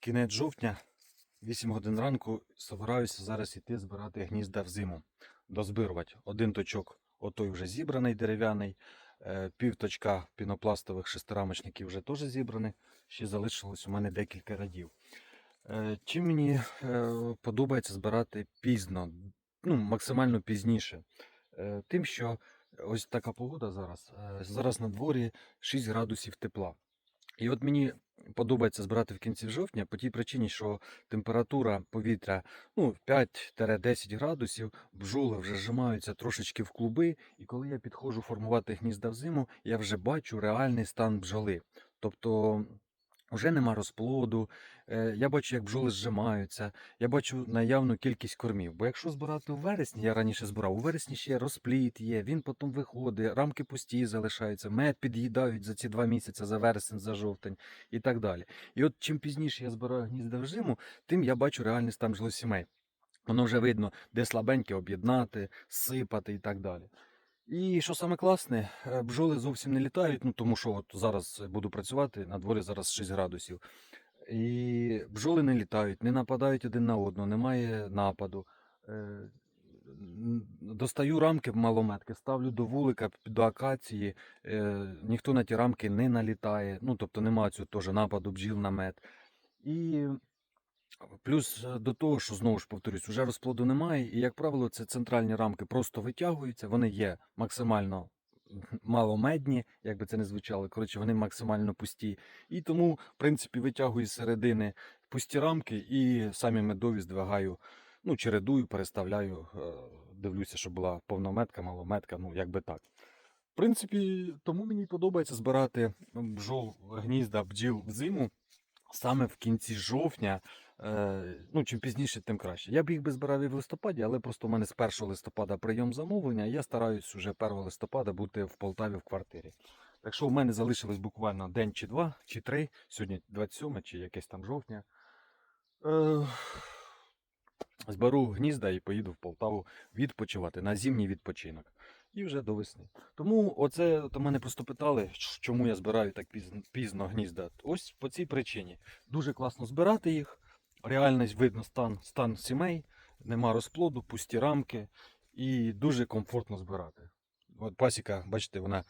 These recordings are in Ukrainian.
Кінець жовтня, 8 годин ранку, собираюся зараз іти збирати гнізда в зиму. Дозбирувати. Один точок, отой вже зібраний дерев'яний, е, пів точка пінопластових шестирамочників вже теж зібраний. Ще залишилось у мене декілька радів. Е, Чим мені е, подобається збирати пізно, ну, максимально пізніше. Тим, що ось така погода зараз. Зараз на дворі 6 градусів тепла. І от мені подобається збирати в кінці жовтня по тій причині, що температура повітря ну, 5-10 градусів, бджоли вже зжимаються трошечки в клуби, і коли я підходжу формувати гнізда в зиму, я вже бачу реальний стан бджоли. Тобто вже нема розплоду, е, я бачу, як бджоли зжимаються, я бачу наявну кількість кормів. Бо якщо збирати у вересні, я раніше збирав, у вересні ще розпліт є, він потім виходить, рамки пусті залишаються, мед під'їдають за ці два місяці, за вересень, за жовтень і так далі. І от чим пізніше я збираю гнізда в зиму, тим я бачу реальний стан бджолосімей. Воно вже видно, де слабеньке об'єднати, сипати і так далі. І що саме класне, е, бджоли зовсім не літають, ну тому що от зараз буду працювати, на дворі зараз 6 градусів. І бджоли не літають, не нападають один на одного, немає нападу. Е, Достаю рамки малометки, ставлю до вулика, до акації, е, ніхто на ті рамки не налітає, ну тобто немає цього теж нападу бджіл на мед. І Плюс е, до того, що знову ж повторюсь, уже розплоду немає, і, як правило, це центральні рамки просто витягуються, вони є максимально маломедні, як би це не звучало. Коротше, вони максимально пусті. І тому, в принципі, витягую з середини пусті рамки і самі медові здвигаю, ну, чередую, переставляю, е, дивлюся, щоб була повнометка, малометка, ну, як би так. В принципі, тому мені подобається збирати бджол, гнізда бджіл взиму саме в кінці жовтня. Е, ну, чим пізніше, тим краще. Я б їх би збирав і в листопаді, але просто у мене з 1 листопада прийом замовлення, я стараюсь уже 1 листопада бути в Полтаві в квартирі. Так що в мене залишилось буквально день чи два, чи три, сьогодні 27 чи якесь там жовтня. Е, зберу гнізда і поїду в Полтаву відпочивати на зимній відпочинок. І вже до весни. Тому оце то мене просто питали, чому я збираю так пізно, пізно гнізда. Ось по цій причині. Дуже класно збирати їх. Реальність видно стан, стан сімей, нема розплоду, пусті рамки і дуже комфортно збирати. От пасіка, бачите, вона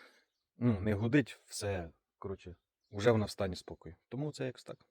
ну, не гудить, все, коротше, вже вона в стані спокою. Тому це якось так.